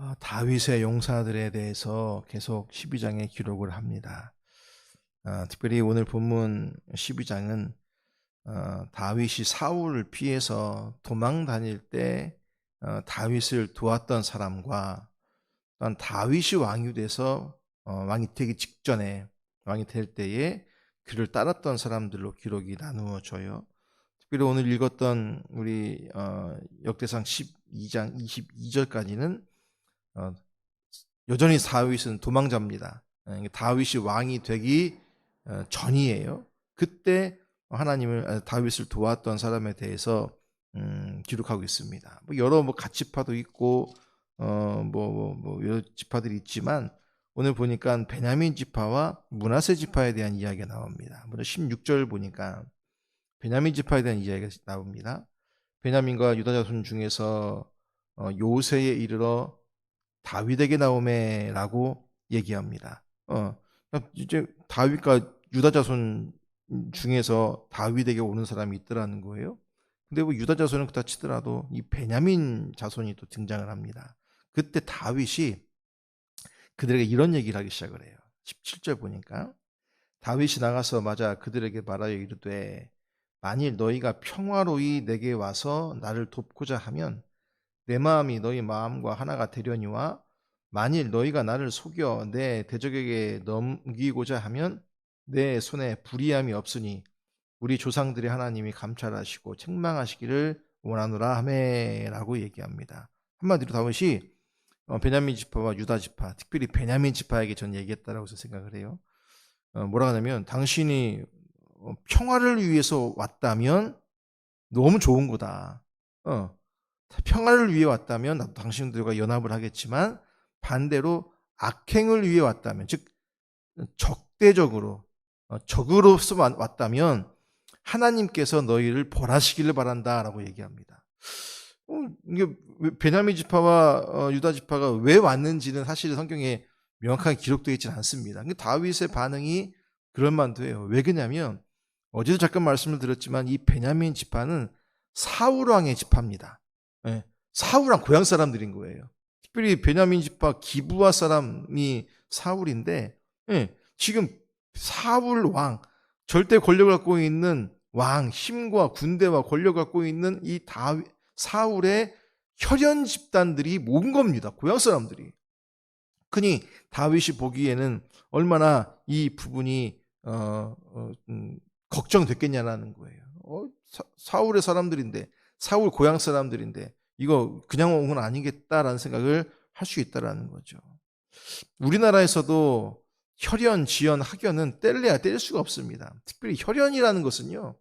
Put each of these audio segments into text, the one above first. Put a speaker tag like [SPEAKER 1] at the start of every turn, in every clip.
[SPEAKER 1] 어, 다윗의 용사들에 대해서 계속 12장에 기록을 합니다. 어, 특별히 오늘 본문 12장은 어, 다윗이 사울을 피해서 도망 다닐 때 어, 다윗을 도왔던 사람과 또한 다윗이 왕이 돼서 어, 왕이 되기 직전에 왕이 될 때에 그를 따랐던 사람들로 기록이 나누어져요. 특별히 오늘 읽었던 우리 어, 역대상 12장 22절까지는 어, 여전히 다윗은 도망자입니다. 어, 다윗이 왕이 되기 어, 전이에요. 그때 하나님을 아, 다윗을 도왔던 사람에 대해서 음, 기록하고 있습니다. 뭐 여러 뭐 가치파도 있고 어뭐뭐 뭐, 뭐 여러 지파들이 있지만 오늘 보니까 베냐민 지파와 문하세 지파에 대한 이야기가 나옵니다. 먼저 16절 보니까 베냐민 지파에 대한 이야기가 나옵니다. 베냐민과 유다 자손 중에서 어, 요새에 이르러 다윗에게 나오매라고 얘기합니다. 어, 이제 다윗과 유다 자손 중에서 다윗에게 오는 사람이 있더라는 거예요. 근데 뭐 유다 자손은 그렇다 치더라도 이 베냐민 자손이 또 등장을 합니다. 그때 다윗이 그들에게 이런 얘기를 하기 시작을 해요. 17절 보니까 다윗이 나가서 맞아 그들에게 말하여 이르되 만일 너희가 평화로이 내게 와서 나를 돕고자 하면 내 마음이 너희 마음과 하나가 되려니와 만일 너희가 나를 속여 내 대적에게 넘기고자 하면 내 손에 불의함이 없으니 우리 조상들의 하나님이 감찰하시고 책망하시기를 원하노라 하매라고 얘기합니다. 한마디로 다윗이 어, 베냐민 지파와 유다 지파, 특별히 베냐민 지파에게 전 얘기했다라고 생각을 해요. 어, 뭐라 하냐면 당신이 어, 평화를 위해서 왔다면 너무 좋은 거다. 어, 평화를 위해 왔다면 나도 당신들과 연합을 하겠지만 반대로 악행을 위해 왔다면 즉 적대적으로 어, 적으로서 왔다면 하나님께서 너희를 벌하시기를 바란다라고 얘기합니다. 어, 이게 베냐민 지파와 어, 유다 지파가 왜 왔는지는 사실 성경에 명확하게 기록되어 있지는 않습니다. 다윗의 반응이 그럴 만도 해요. 왜 그러냐면 어제도 잠깐 말씀을 드렸지만 이 베냐민 지파는 사울 왕의 지파입니다. 네, 사울 왕 고향 사람들인 거예요. 특별히 베냐민 지파 기부와 사람이 사울인데 네, 지금 사울 왕 절대 권력을 갖고 있는 왕 힘과 군대와 권력을 갖고 있는 이 다윗 사울의 혈연 집단들이 모은 겁니다. 고향 사람들이. 그니 다윗이 보기에는 얼마나 이 부분이 어, 어, 음, 걱정됐겠냐라는 거예요. 어, 사, 울의 사람들인데 사울 고향 사람들인데 이거 그냥 온 건 아니겠다라는 생각을 할 수 있다라는 거죠. 우리나라에서도 혈연, 지연, 학연은 뗄래야 뗄 수가 없습니다. 특별히 혈연이라는 것은요.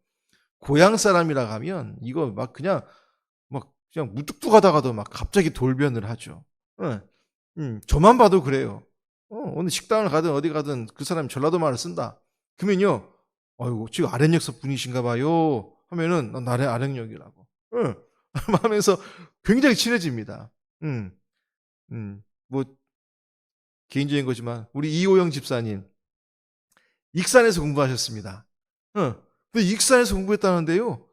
[SPEAKER 1] 고향 사람이라 하면 이거 막 그냥 막 그냥 무뚝뚝하다가도 막 갑자기 돌변을 하죠. 응. 음, 저만 봐도 그래요. 어, 어느 식당을 가든 어디 가든 그 사람이 전라도 말을 쓴다. 그러면요. 아이고, 지금 아랫역서 분이신가 봐요. 하면은 난 나래 아랫역이라고. 응. 하면서 굉장히 친해집니다. 음. 음. 뭐 개인적인 거지만 우리 이호영 집사님 익산에서 공부하셨습니다. 어. 근데 익산에서 공부했다는데요.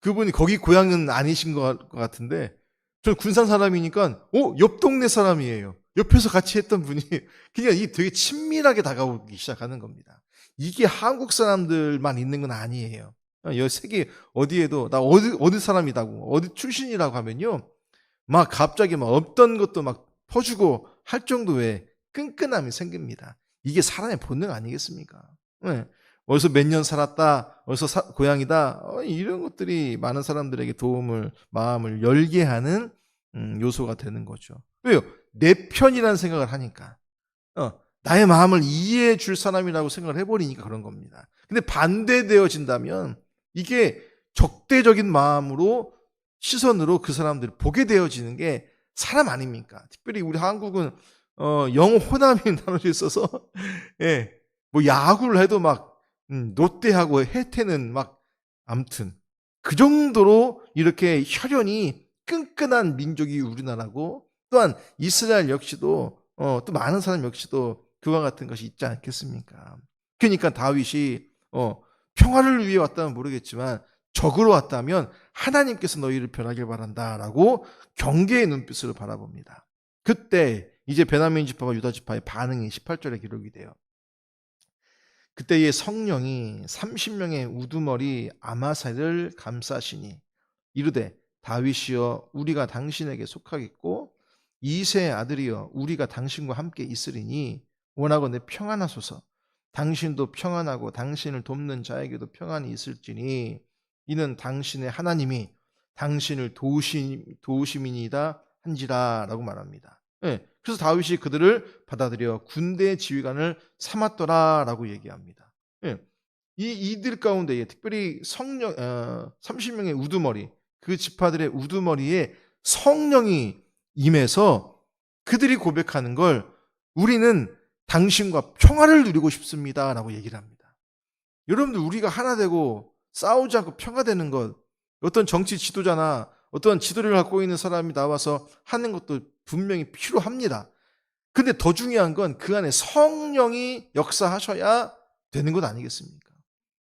[SPEAKER 1] 그분이 거기 고향은 아니신 것 같은데 저 군산 사람이니까 어, 옆 동네 사람이에요. 옆에서 같이 했던 분이 그냥 이 되게 친밀하게 다가오기 시작하는 겁니다. 이게 한국 사람들만 있는 건 아니에요. 여 세계 어디에도 나 어디 어디 사람이라고 어디 출신이라고 하면요. 막 갑자기 막 없던 것도 막 퍼주고 할 정도의 끈끈함이 생깁니다. 이게 사람의 본능 아니겠습니까? 네. 어디서 몇 년 살았다, 어디서 사, 고향이다, 어, 이런 것들이 많은 사람들에게 도움을, 마음을 열게 하는 음, 요소가 되는 거죠. 왜요? 내 편이라는 생각을 하니까. 어, 나의 마음을 이해해 줄 사람이라고 생각을 해버리니까 그런 겁니다. 근데 반대되어진다면 이게 적대적인 마음으로 시선으로 그 사람들을 보게 되어지는 게 사람 아닙니까? 특별히 우리 한국은 어, 영 호남이 나눠져 있어서 예, 뭐 야구를 해도 막 음, 롯데하고 해태는 막 암튼 그 정도로 이렇게 혈연이 끈끈한 민족이 우리나라고 또한 이스라엘 역시도 어, 또 많은 사람 역시도 그와 같은 것이 있지 않겠습니까? 그러니까 다윗이 어, 평화를 위해 왔다면 모르겠지만 적으로 왔다면 하나님께서 너희를 변하길 바란다라고 경계의 눈빛으로 바라봅니다. 그때 이제 베냐민 지파와 유다 지파의 반응이 18절에 기록이 돼요. 그때의 성령이 30명의 우두머리 아마사를 감싸시니 이르되 다윗이여 우리가 당신에게 속하겠고 이세 아들이여 우리가 당신과 함께 있으리니 원하건대 평안하소서 당신도 평안하고 당신을 돕는 자에게도 평안이 있을지니 이는 당신의 하나님이 당신을 도우시, 도우심이니다 한지라라고 말합니다. 예, 그래서 다윗이 그들을 받아들여 군대 지휘관을 삼았더라라고 얘기합니다. 예, 이 이들 가운데 특별히 성령 어, 30명의 우두머리 그 지파들의 우두머리에 성령이 임해서 그들이 고백하는 걸 우리는 당신과 평화를 누리고 싶습니다 라고 얘기를 합니다. 여러분들 우리가 하나 되고 싸우지 않고 평화되는 것 어떤 정치 지도자나 어떤 지도를 갖고 있는 사람이 나와서 하는 것도 분명히 필요합니다. 근데 더 중요한 건 그 안에 성령이 역사하셔야 되는 것 아니겠습니까?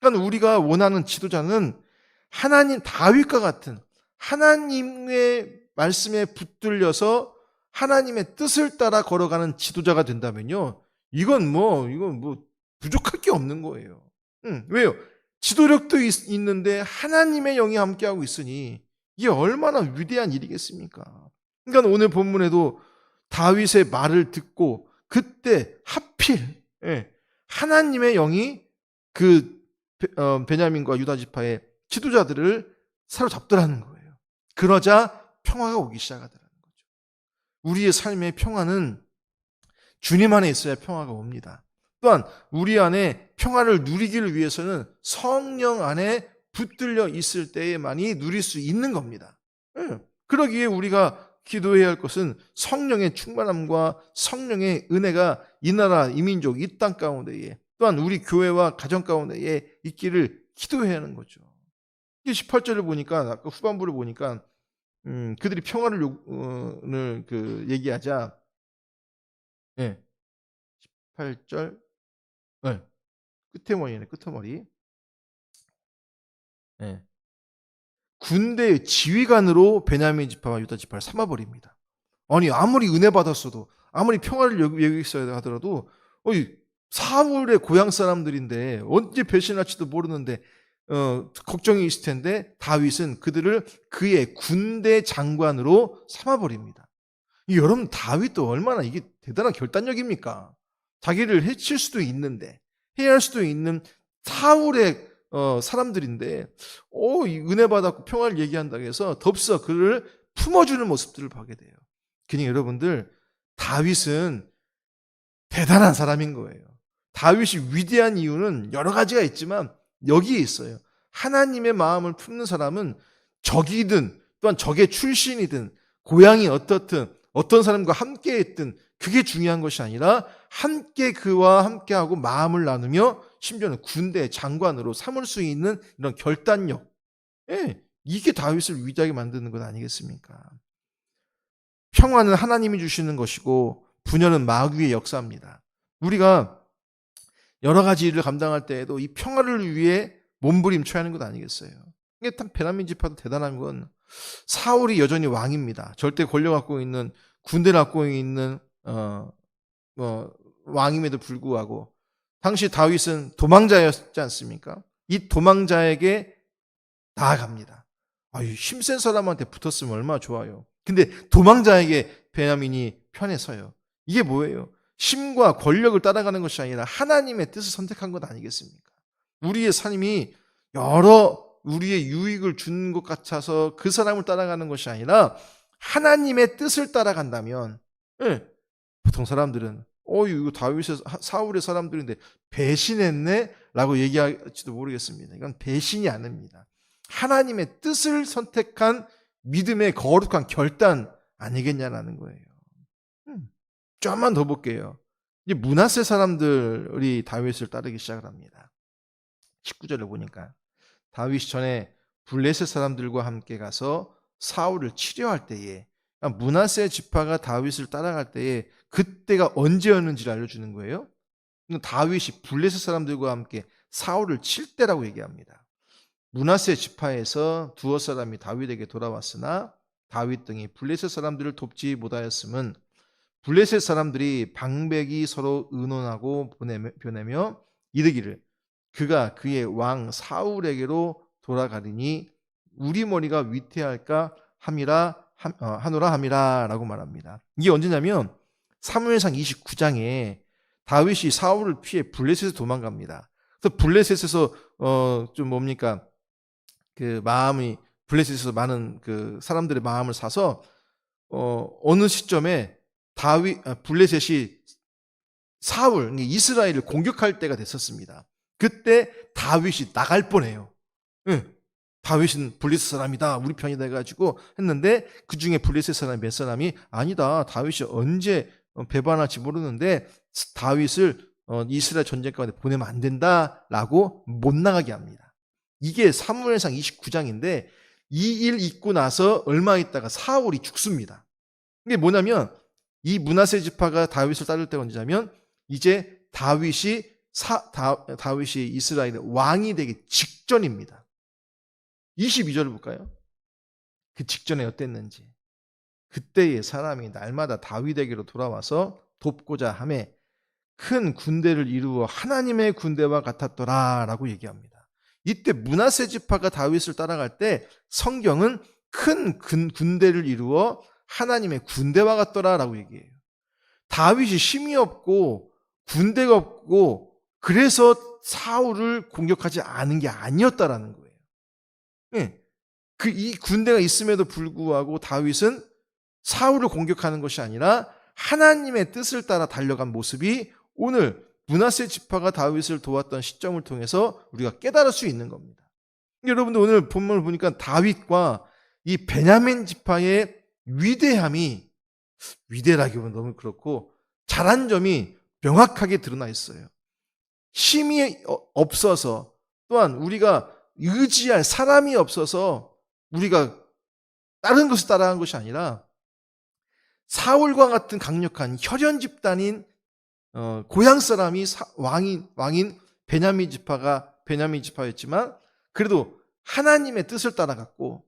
[SPEAKER 1] 그러니까 우리가 원하는 지도자는 하나님 다윗과 같은 하나님의 말씀에 붙들려서 하나님의 뜻을 따라 걸어가는 지도자가 된다면요. 이건 뭐 이건 뭐 부족할 게 없는 거예요. 응, 왜요? 지도력도 있, 있는데 하나님의 영이 함께하고 있으니 이게 얼마나 위대한 일이겠습니까? 그러니까 오늘 본문에도 다윗의 말을 듣고 그때 하필 예, 하나님의 영이 그 베- 어, 베냐민과 유다 지파의 지도자들을 사로잡더라는 거예요. 그러자 평화가 오기 시작하더라는 거죠. 우리의 삶의 평화는 주님 안에 있어야 평화가 옵니다. 또한 우리 안에 평화를 누리기를 위해서는 성령 안에 붙들려 있을 때에만이 누릴 수 있는 겁니다. 예. 그러기에 우리가 기도해야 할 것은 성령의 충만함과 성령의 은혜가 이 나라, 이 민족, 이 땅 가운데에 또한 우리 교회와 가정 가운데에 있기를 기도해야 하는 거죠. 이게 18절을 보니까 아까 후반부를 보니까 음, 그들이 평화를 요, 어, 를그 얘기하자 예. 18절 예. 끝에 머리네 끝에 머리 예. 군대 지휘관으로 베냐민 지파와 유다 지파를 삼아 버립니다. 아니 아무리 은혜 받았어도 아무리 평화를 여기 있어야 하더라도 어이 사울의 고향 사람들인데 언제 배신할지도 모르는데 어, 걱정이 있을 텐데 다윗은 그들을 그의 군대 장관으로 삼아 버립니다. 이 여러분 다윗도 얼마나 이게 대단한 결단력입니까? 자기를 해칠 수도 있는데 해야 할 수도 있는 사울의 어, 사람들인데 오, 이 은혜 받았고 평화를 얘기한다고 해서 덥서 그를 품어주는 모습들을 보게 돼요. 그니 여러분들 다윗은 대단한 사람인 거예요. 다윗이 위대한 이유는 여러 가지가 있지만 여기에 있어요. 하나님의 마음을 품는 사람은 적이든 또한 적의 출신이든 고향이 어떻든 어떤 사람과 함께 했든 그게 중요한 것이 아니라 함께 그와 함께하고 마음을 나누며 심지어는 군대 장관으로 삼을 수 있는 이런 결단력. 예, 이게 다윗을 위대하게 만드는 것 아니겠습니까? 평화는 하나님이 주시는 것이고 분열은 마귀의 역사입니다. 우리가 여러 가지 일을 감당할 때에도 이 평화를 위해 몸부림쳐야 하는 것 아니겠어요? 이게 참 베냐민 지파도 대단한 건 사울이 여전히 왕입니다. 절대 권력 갖고 있는 군대를 갖고 있는 어, 뭐 왕임에도 불구하고 당시 다윗은 도망자였지 않습니까? 이 도망자에게 나아갑니다. 아유, 힘센 사람한테 붙었으면 얼마나 좋아요. 근데 도망자에게 베냐민이 편에 서요. 이게 뭐예요? 힘과 권력을 따라가는 것이 아니라 하나님의 뜻을 선택한 것 아니겠습니까? 우리의 삶이 여러 우리의 유익을 주는 것 같아서 그 사람을 따라가는 것이 아니라 하나님의 뜻을 따라간다면 예, 보통 사람들은 어 이거 다윗의 사울의 사람들인데 배신했네 라고 얘기할지도 모르겠습니다. 이건 배신이 아닙니다. 하나님의 뜻을 선택한 믿음의 거룩한 결단 아니겠냐라는 거예요. 음, 좀만 더 볼게요. 이제 문하세 사람들이 다윗을 따르기 시작을 합니다. 19절을 보니까 다윗이 전에 블레셋 사람들과 함께 가서 사울을 치료할 때에 문하세 지파가 다윗을 따라갈 때에 그때가 언제였는지를 알려주는 거예요. 다윗이 블레셋 사람들과 함께 사울을 칠 때라고 얘기합니다. 문하세 지파에서 두어 사람이 다윗에게 돌아왔으나 다윗 등이 블레셋 사람들을 돕지 못하였음은 블레셋 사람들이 방백이 서로 의논하고 보내며 이르기를 그가 그의 왕 사울에게로 돌아가리니 우리 머리가 위태할까 함이라 하노라 함이라라고 말합니다. 이게 언제냐면 사무엘상 29장에 다윗이 사울을 피해 블레셋에 도망갑니다. 그래서 블레셋에서 어 좀 뭡니까 그 마음이 블레셋에서 많은 그 사람들의 마음을 사서 어 어느 시점에 다윗 아, 블레셋이 사울 이스라엘을 공격할 때가 됐었습니다. 그때 다윗이 나갈 뻔해요. 응. 다윗은 블레셋 사람이다 우리 편이다 해가지고 했는데 그 중에 블레셋 사람 몇 사람이 아니다 다윗이 언제 어, 배반할지 모르는데 다윗을 어, 이스라엘 전쟁 가운데 보내면 안 된다라고 못 나가게 합니다. 이게 사무엘상 29장인데 이 일 있고 나서 얼마 있다가 사울이 죽습니다. 이게 뭐냐면 이 문하세 지파가 다윗을 따를 때가 언제냐면 이제 다윗이 사, 다, 다윗이 이스라엘의 왕이 되기 직전입니다. 22절을 볼까요? 그 직전에 어땠는지. 그때의 사람이 날마다 다윗에게로 돌아와서 돕고자 함에 큰 군대를 이루어 하나님의 군대와 같았더라라고 얘기합니다. 이때 문하세 지파가 다윗을 따라갈 때 성경은 큰 군, 군대를 이루어 하나님의 군대와 같더라라고 얘기해요. 다윗이 힘이 없고 군대가 없고 그래서 사울을 공격하지 않은 게 아니었다라는 거예요. 예. 그 이 군대가 있음에도 불구하고 다윗은 사울을 공격하는 것이 아니라 하나님의 뜻을 따라 달려간 모습이 오늘 문하세 지파가 다윗을 도왔던 시점을 통해서 우리가 깨달을 수 있는 겁니다. 여러분들 오늘 본문을 보니까 다윗과 이 베냐민 지파의 위대함이 위대라기보다 너무 그렇고 잘한 점이 명확하게 드러나 있어요. 힘이 어- 없어서 또한 우리가 의지할 사람이 없어서 우리가 다른 것을 따라한 것이 아니라 사울과 같은 강력한 혈연 집단인 어, 고향 사람이 사- 왕인 왕인 베냐민 지파가 베냐민 지파였지만 그래도 하나님의 뜻을 따라갔고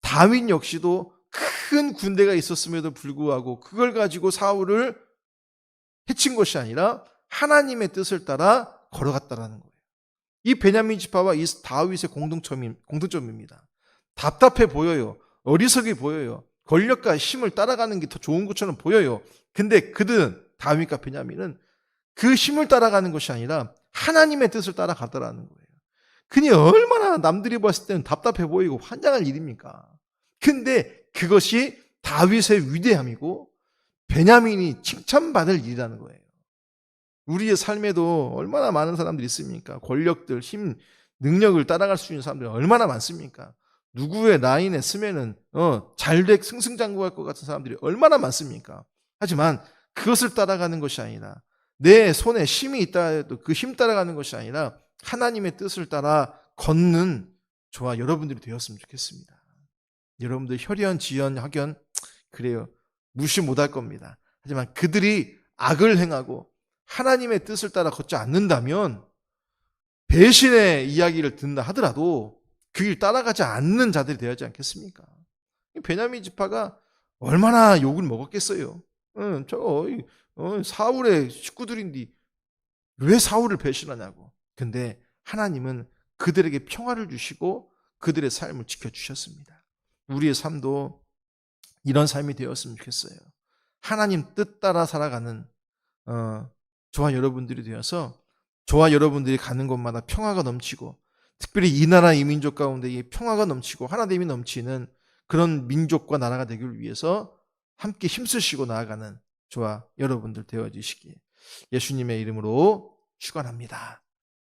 [SPEAKER 1] 다윗 역시도 큰 군대가 있었음에도 불구하고 그걸 가지고 사울을 해친 것이 아니라 하나님의 뜻을 따라 걸어갔다라는 거예요. 이 베냐민 지파와 이 다윗의 공동점이, 공통점입니다. 답답해 보여요. 어리석이 보여요. 권력과 힘을 따라가는 게 더 좋은 것처럼 보여요. 근데 그들은 다윗과 베냐민은 그 힘을 따라가는 것이 아니라 하나님의 뜻을 따라가더라는 거예요. 그니 얼마나 남들이 봤을 때는 답답해 보이고 환장할 일입니까? 근데 그것이 다윗의 위대함이고 베냐민이 칭찬받을 일이라는 거예요. 우리의 삶에도 얼마나 많은 사람들이 있습니까? 권력들, 힘, 능력을 따라갈 수 있는 사람들이 얼마나 많습니까? 누구의 라인에 쓰면은 어, 잘돼 승승장구할 것 같은 사람들이 얼마나 많습니까? 하지만 그것을 따라가는 것이 아니라 내 손에 힘이 있다 해도 그 힘 따라가는 것이 아니라 하나님의 뜻을 따라 걷는 저와 여러분들이 되었으면 좋겠습니다. 여러분들 혈연, 지연, 학연 그래요. 무시 못할 겁니다. 하지만 그들이 악을 행하고 하나님의 뜻을 따라 걷지 않는다면 배신의 이야기를 듣는다 하더라도 그 길 따라가지 않는 자들이 되어야지 않겠습니까? 베냐민 지파가 얼마나 욕을 먹었겠어요. 응, 저 어, 사울의 식구들인데 왜 사울을 배신하냐고. 근데 하나님은 그들에게 평화를 주시고 그들의 삶을 지켜주셨습니다. 우리의 삶도 이런 삶이 되었으면 좋겠어요. 하나님 뜻 따라 살아가는 어, 저와 여러분들이 되어서 저와 여러분들이 가는 곳마다 평화가 넘치고 특별히 이 나라 이 민족 가운데 이 평화가 넘치고 하나됨이 넘치는 그런 민족과 나라가 되기를 위해서 함께 힘쓰시고 나아가는 저와 여러분들 되어지시기에 예수님의 이름으로 축원합니다.